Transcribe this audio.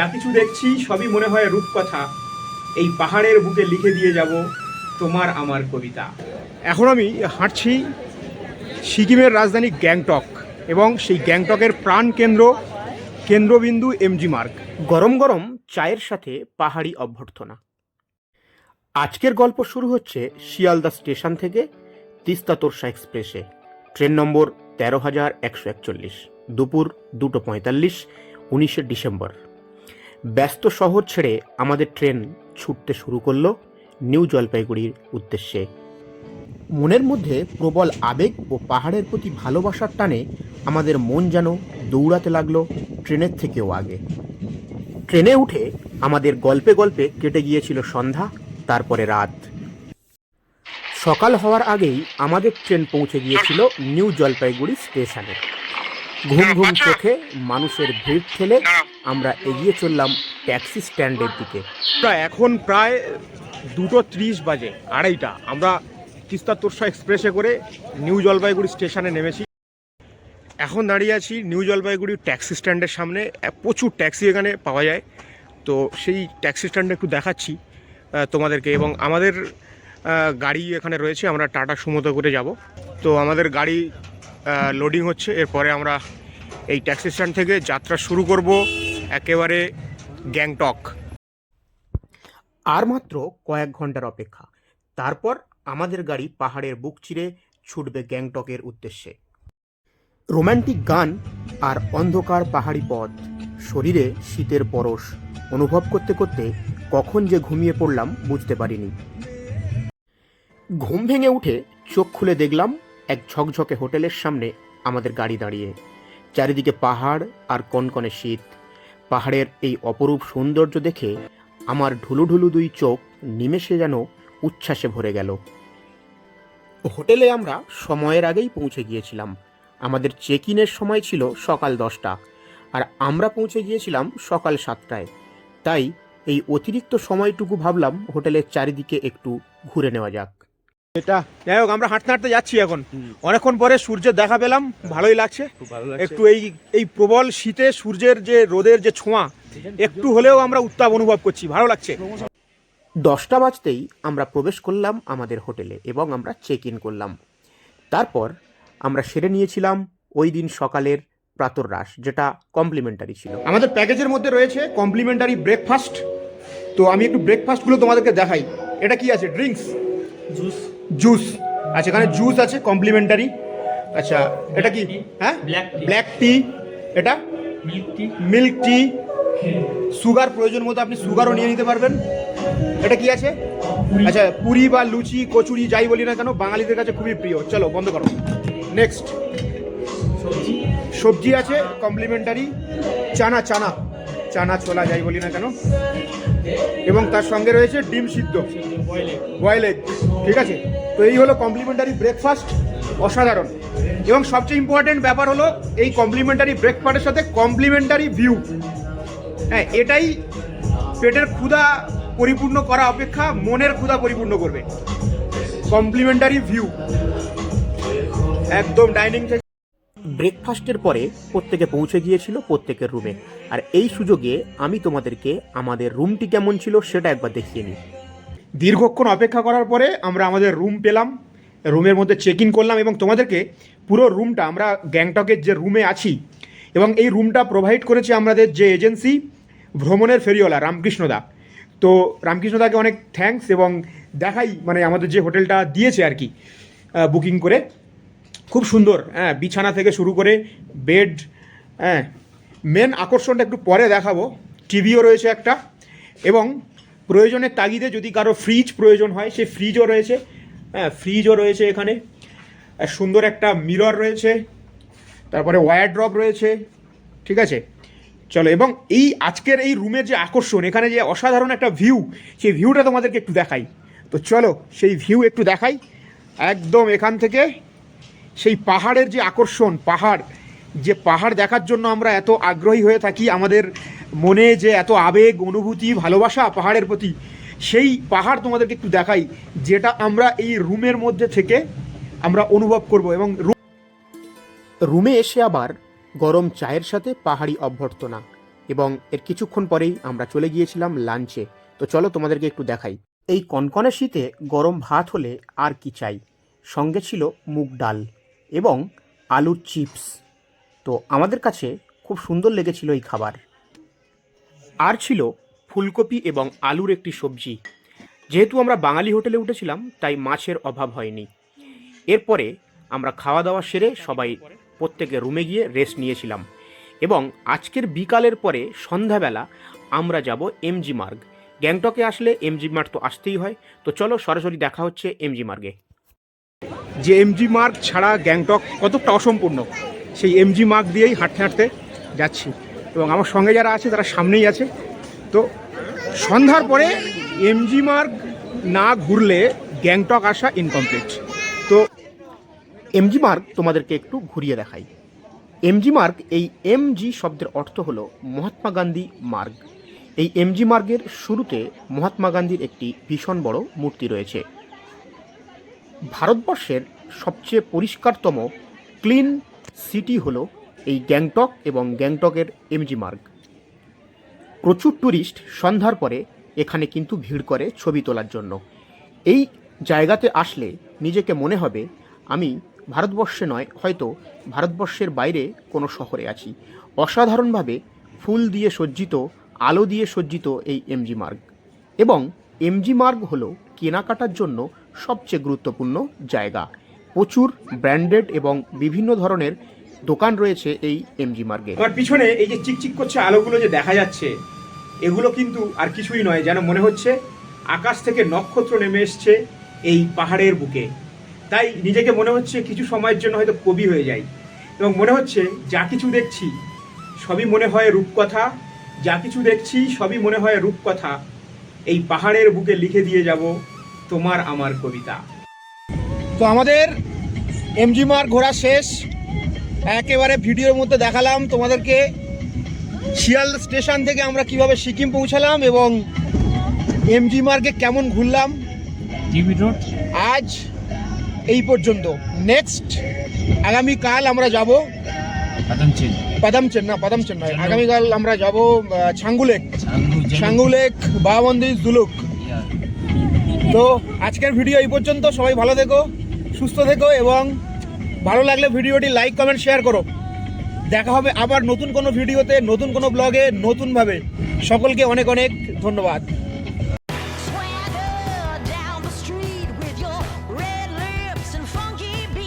যা কিছু দেখছি সবই মনে হয় রূপকথা। এই পাহাড়ের বুকে লিখে দিয়ে যাব তোমার আমার কবিতা। এখন আমি হাঁটছি সিকিমের রাজধানী গ্যাংটক এবং সেই গ্যাংটকের প্রাণ কেন্দ্র, কেন্দ্রবিন্দু এমজি মার্ক গরম গরম চায়ের সাথে পাহাড়ি অভ্যর্থনা। আজকের গল্প শুরু হচ্ছে শিয়ালদা স্টেশন থেকে তিস্তা তোরসা এক্সপ্রেসে। ট্রেন নম্বর তেরো হাজার একশো একচল্লিশ। দুপুর দুটো পঁয়তাল্লিশ, উনিশে ডিসেম্বর। ব্যস্ত শহর ছেড়ে আমাদের ট্রেন ছুটতে শুরু করল নিউ জলপাইগুড়ির উদ্দেশ্যে। মনের মধ্যে প্রবল আবেগ ও পাহাড়ের প্রতি ভালোবাসার টানে আমাদের মন যেন দৌড়াতে লাগল ট্রেনের থেকেও আগে। ট্রেনে উঠে আমাদের গল্পে গল্পে কেটে গিয়েছিল সন্ধ্যা, তারপরে রাত। সকাল হওয়ার আগেই আমাদের ট্রেন পৌঁছে গিয়েছিল নিউ জলপাইগুড়ি স্টেশনে। ঘুম ঘুম চোখে মানুষের ভিড় ঠেলে আমরা এগিয়ে চললাম ট্যাক্সি স্ট্যান্ডের দিকে। প্রায় এখন প্রায় দুটো ত্রিশ বাজে, আড়াইটা। আমরা তিস্তা তোরসা এক্সপ্রেসে করে নিউ জলপাইগুড়ি স্টেশনে নেমেছি। এখন দাঁড়িয়ে আছি নিউ জলপাইগুড়ি ট্যাক্সি স্ট্যান্ডের সামনে। প্রচুর ট্যাক্সি এখানে পাওয়া যায়। তো সেই ট্যাক্সি স্ট্যান্ডে একটু দেখাচ্ছি তোমাদেরকে। এবং আমাদের গাড়ি এখানে রয়েছে, আমরা টাটা সুমতো করে যাব। তো আমাদের গাড়ি লোডিং হচ্ছে। এরপরে আমরা এই ট্যাক্সি স্ট্যান্ড থেকে যাত্রা শুরু করব। একেবারে গ্যাংটক। আর মাত্র কয়েক ঘণ্টার অপেক্ষা। তারপর আমাদের গাড়ি পাহাড়ের বুক চিরে ছুটবে গ্যাংটকের উদ্দেশ্যে। রোম্যান্টিক গান আর অন্ধকার পাহাড়ি পথ, শরীরে শীতের পরশ, অনুভব করতে করতে কখন যে ঘুমিয়ে পড়লাম বুঝতে পারিনি। ঘুম ভেঙে উঠে চোখ খুলে দেখলাম এক ঝকঝকে হোটেলের সামনে আমাদের গাড়ি দাঁড়িয়ে। চারিদিকে পাহাড় আর কনকনে শীত। পাহাড়ের এই অপরূপ সৌন্দর্য দেখে আমার ঢুলুঢুলু দুই চোখ নিমেষে যেন উচ্ছ্বাসে ভরে গেল। হোটেলে আমরা সময়ের আগেই পৌঁছে গিয়েছিলাম। আমাদের চেক ইনের সময় ছিল সকাল দশটা আর আমরা পৌঁছে গিয়েছিলাম সকাল সাতটায়। তাই এই অতিরিক্ত সময়টুকু ভাবলাম হোটেলের চারিদিকে একটু ঘুরে নেওয়া যাক। এটা? যাই হোক আমরা হাঁটতে হাঁটতে যাচ্ছি এখন। অনেকক্ষণ পরে সূর্যের দেখা পেলাম ভালোই লাগছে। লাগছে। একটু এই এই প্রবল শীতে সূর্যের যে রোদের যে ছোঁয়া একটু হলেও আমরা উত্তাপ অনুভব করছি ভালো লাগছে। দশটা বাজতেই আমরা প্রবেশ করলাম আমাদের হোটেলে এবং আমরা চেক ইন করলাম। তারপর আমরা সেরে নিয়েছিলাম ওই দিন সকালের প্রাতরাশ যেটা কমপ্লিমেন্টারি ছিল। আমাদের প্যাকেজের মধ্যে রয়েছে কমপ্লিমেন্টারি ব্রেকফাস্ট তো আমি একটু ব্রেকফাস্টগুলো তোমাদেরকে দেখাই। এটা কি আছে? Drinks juice juice. আচ্ছা এখানে জুস আছে কমপ্লিমেন্টারি। আচ্ছা এটা কি? হ্যাঁ? ব্ল্যাক টি এটা? মিল্ক টি সুগার প্রয়োজন মতো আপনি সুগারও নিয়ে নিতে পারবেন। এটা কি আছে? আচ্ছা পুরি বা লুচি কচুরি যাই বলি না কেন বাঙালিদের কাছে খুবই প্রিয়। চলো বন্ধ করো। নেক্সট সবজি আছে কমপ্লিমেন্টারি। চানা চানা। চানা ছোলা যাই বলি না কেন। এবং তার সঙ্গে রয়েছে ডিম সিদ্ধ। বয়েল। ঠিক আছে? তো এই হলো কমপ্লিমেন্টারি ব্রেকফাস্ট অসাধারণ। এবং সবচেয়ে ইম্পর্টেন্ট ব্যাপার হলো এই কমপ্লিমেন্টারি ব্রেকফাস্টের সাথে কমপ্লিমেন্টারি ভিউ হ্যাঁ এটাই পেটের ক্ষুধা পরিপূর্ণ করা অপেক্ষা মনের ক্ষুধা পরিপূর্ণ করবে। কমপ্লিমেন্টারি ভিউ একদম ডাইনিং ব্রেকফাস্টের পরে প্রত্যেকে পৌঁছে গিয়েছিল প্রত্যেকের রুমে আর এই সুযোগে আমি তোমাদেরকে আমাদের রুমটি কেমন ছিল সেটা একবার দেখিয়ে নিই। দীর্ঘক্ষণ অপেক্ষা করার পরে আমরা আমাদের রুম পেলাম রুমের মধ্যে চেক ইন করলাম এবং তোমাদেরকে পুরো রুমটা আমরা গ্যাংটকের যে রুমে আছি এবং এই রুমটা প্রোভাইড করেছে আমাদের যে এজেন্সি ভ্রমণের ফেরিওয়ালা রামকৃষ্ণদা তো রামকৃষ্ণদাকে অনেক থ্যাঙ্কস এবং দেখাই মানে আমাদের যে হোটেলটা দিয়েছে আর কি বুকিং করে। খুব সুন্দর হ্যাঁ বিছানা থেকে শুরু করে বেড হ্যাঁ মেন আকর্ষণটা একটু পরে দেখাবো। টিভিও রয়েছে একটা, এবং প্রয়োজনের তাগিদে যদি কারও ফ্রিজ প্রয়োজন হয়, সে ফ্রিজও রয়েছে হ্যাঁ ফ্রিজও রয়েছে এখানে। সুন্দর একটা মিরর রয়েছে, তারপরে ওয়্যার ড্রপ রয়েছে, ঠিক আছে? চলো, এবং এই আজকের এই রুমের যে আকর্ষণ, এখানে যে অসাধারণ একটা ভিউ সেই ভিউটা তোমাদেরকে একটু দেখাই। তো চলো, সেই ভিউ একটু দেখাই। একদম এখান থেকে সেই পাহাড়ের যে আকর্ষণ, পাহাড়, যে পাহাড় দেখার জন্য আমরা এত আগ্রহী হয়ে থাকি, আমাদের মনে যে এত আবেগ, অনুভূতি, ভালোবাসা পাহাড়ের প্রতি, সেই পাহাড় তোমাদেরকে একটু দেখাই, যেটা আমরা এই রুমের মধ্যে থেকে আমরা অনুভব করব এবং রুমে এসে আবার গরম চায়ের সাথে পাহাড়ি অভ্যর্থনা এবং এর কিছুক্ষণ পরেই আমরা চলে গিয়েছিলাম লাঞ্চে। তো চলো তোমাদেরকে একটু দেখাই। এই কনকনে শীতে গরম ভাত হলে আর কি চাই? সঙ্গে ছিল মুগ ডাল। এবং আলুর চিপস। তো আমাদের কাছে খুব সুন্দর লেগেছিল এই খাবার। আর ছিল ফুলকপি এবং আলুর একটি সবজি। যেহেতু আমরা বাঙালি হোটেলে উঠেছিলাম, তাই মাছের অভাব হয়নি। এরপরে আমরা খাওয়া দাওয়া সেরে সবাই প্রত্যেকে রুমে গিয়ে রেস্ট নিয়েছিলাম। এবং আজকের বিকালের পরে সন্ধ্যাবেলা আমরা যাব এমজি মার্গ। গ্যাংটকে আসলে এমজি মার্গ তো আসতেই হয়। তো চলো সরাসরি দেখা হচ্ছে এমজি মার্গে। যে এমজি মার্গ ছাড়া গ্যাংটক কতটা অসম্পূর্ণ, সেই এমজি মার্গ দিয়েই হাঁটতে হাঁটতে যাচ্ছি। এবং আমার সঙ্গে যারা আছে, তারা সামনেই আছে। তো সন্ধ্যার পরে এমজি মার্গ না ঘুরলে গ্যাংটক আসা ইনকমপ্লিট তো এমজি মার্গ তোমাদেরকে একটু ঘুরিয়ে দেখাই। এমজি মার্গ এই এমজি শব্দের অর্থ হলো মহাত্মা গান্ধী মার্গ। এই এমজি মার্গের শুরুতে মহাত্মা গান্ধীর একটি ভীষণ বড় মূর্তি রয়েছে। ভারতবর্ষের সবচেয়ে পরিষ্কারতম ক্লিন সিটি হলো এই গ্যাংটক এবং গ্যাংটকের এমজি মার্গ। প্রচুর ট্যুরিস্ট সন্ধ্যার পরে এখানে কিন্তু ভিড় করে ছবি তোলার জন্য। এই জায়গাতে আসলে নিজেকে মনে হবে, আমি ভারতবর্ষে নয়, হয়তো ভারতবর্ষের বাইরে কোনো শহরে আছি। অসাধারণভাবে ফুল দিয়ে সজ্জিত, আলো দিয়ে সজ্জিত এই এমজি মার্গ। এবং এমজি মার্গ হলো কেনাকাটার জন্য সবচেয়ে গুরুত্বপূর্ণ জায়গা। প্রচুর ব্র্যান্ডেড এবং বিভিন্ন ধরনের দোকান রয়েছে এই এমজি মার্গে আমার পিছনে এই যে চিকচিক করছে আলোগুলো যে দেখা যাচ্ছে, এগুলো কিন্তু আর কিছুই নয়, যেন মনে হচ্ছে আকাশ থেকে নক্ষত্র নেমে এসছে এই পাহাড়ের বুকে। তাই নিজেকে মনে হচ্ছে কিছু সময়ের জন্য হয়তো কবি হয়ে যাই। এবং মনে হচ্ছে যা কিছু দেখছি সবই মনে হয় রূপকথা, যা কিছু দেখছি সবই মনে হয় রূপকথা। এই পাহাড়ের বুকে লিখে দিয়ে যাব তোমার আমার কবিতা। তো আমাদের এমজি মার্গ ঘোরা শেষ। একেবারে ভিডিওর মধ্যে দেখালাম তোমাদেরকে শিয়াল স্টেশন থেকে আমরা কীভাবে সিকিম পৌঁছালাম এবং এমজি মার্গে কেমন ঘুরলাম। জিবি রোড আজ এই পর্যন্ত। নেক্সট আগামীকাল আমরা যাব পাদামচেন না পাদামচেন নয় আগামীকাল আমরা যাব ছাঙ্গুলেক ছাঙ্গু ছাঙ্গুলেক বামন্দির জুলুক তো আজকের ভিডিও এই পর্যন্ত। সবাই ভালো থেকো, সুস্থ থেকো এবং ভালো লাগলে ভিডিওটি লাইক, কমেন্ট, শেয়ার করো। দেখা হবে আবার নতুন কোনো ভিডিওতে, নতুন কোনো ব্লগে, নতুনভাবে। সকলকে অনেক অনেক ধন্যবাদ।